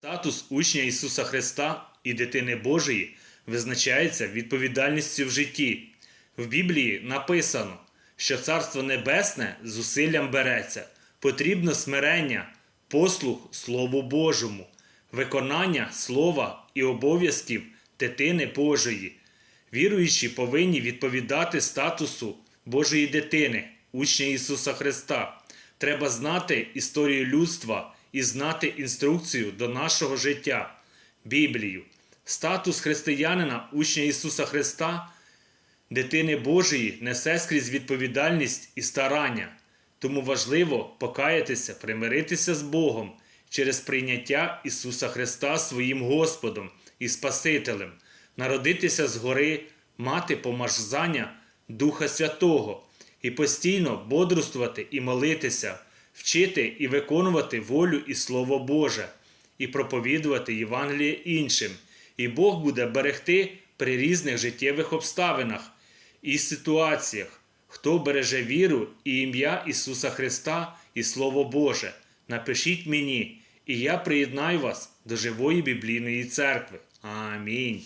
Статус учня Ісуса Христа і дитини Божої визначається відповідальністю в житті. В Біблії написано, що Царство Небесне зусиллям береться, потрібно смирення, послух Слову Божому, виконання слова і обов'язків дитини Божої. Віруючі повинні відповідати статусу Божої дитини, учня Ісуса Христа. Треба знати історію людства і знати інструкцію до нашого життя, Біблію. Статус християнина, учня Ісуса Христа, дитини Божої несе скрізь відповідальність і старання. Тому важливо покаятися, примиритися з Богом через прийняття Ісуса Христа своїм Господом і Спасителем, народитися згори, мати помазання Духа Святого і постійно бодрствувати і молитися, вчити і виконувати волю і Слово Боже, і проповідувати Євангеліє іншим. І Бог буде берегти при різних життєвих обставинах і ситуаціях, хто береже віру і ім'я Ісуса Христа і Слово Боже. Напишіть мені, і я приєднаю вас до живої біблійної церкви. Амінь.